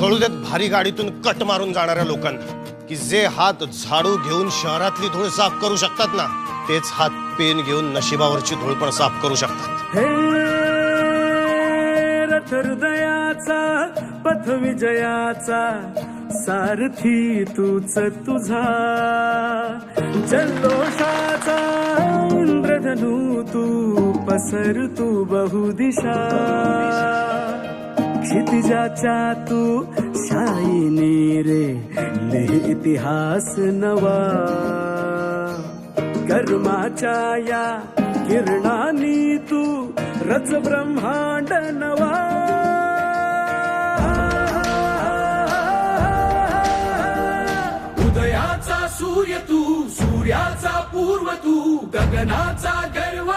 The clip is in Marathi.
कळू देत भारी गाडीतून कट मारून जाणाऱ्या लोकांना की जे हात झाडू घेऊन शहरातली धूळ साफ करू शकतात ना तेच हात पेन घेऊन नशिबावरची धूळ पण साफ करू शकतात. हे हृदयाचा पथ विजयाचा सारथी तूच तुझा. जल्लोषाचा इंद्रधनू तू पसर तू बहुदिशा. क्षितिजाच्या तू शाईने रे लिह इतिहास नवा. कर्माच्या या किरणानी तू रच ब्रह्मांड नवा. उदयाचा सूर्य तू सूर्याचा पूर्व तू गगनाचा गर्व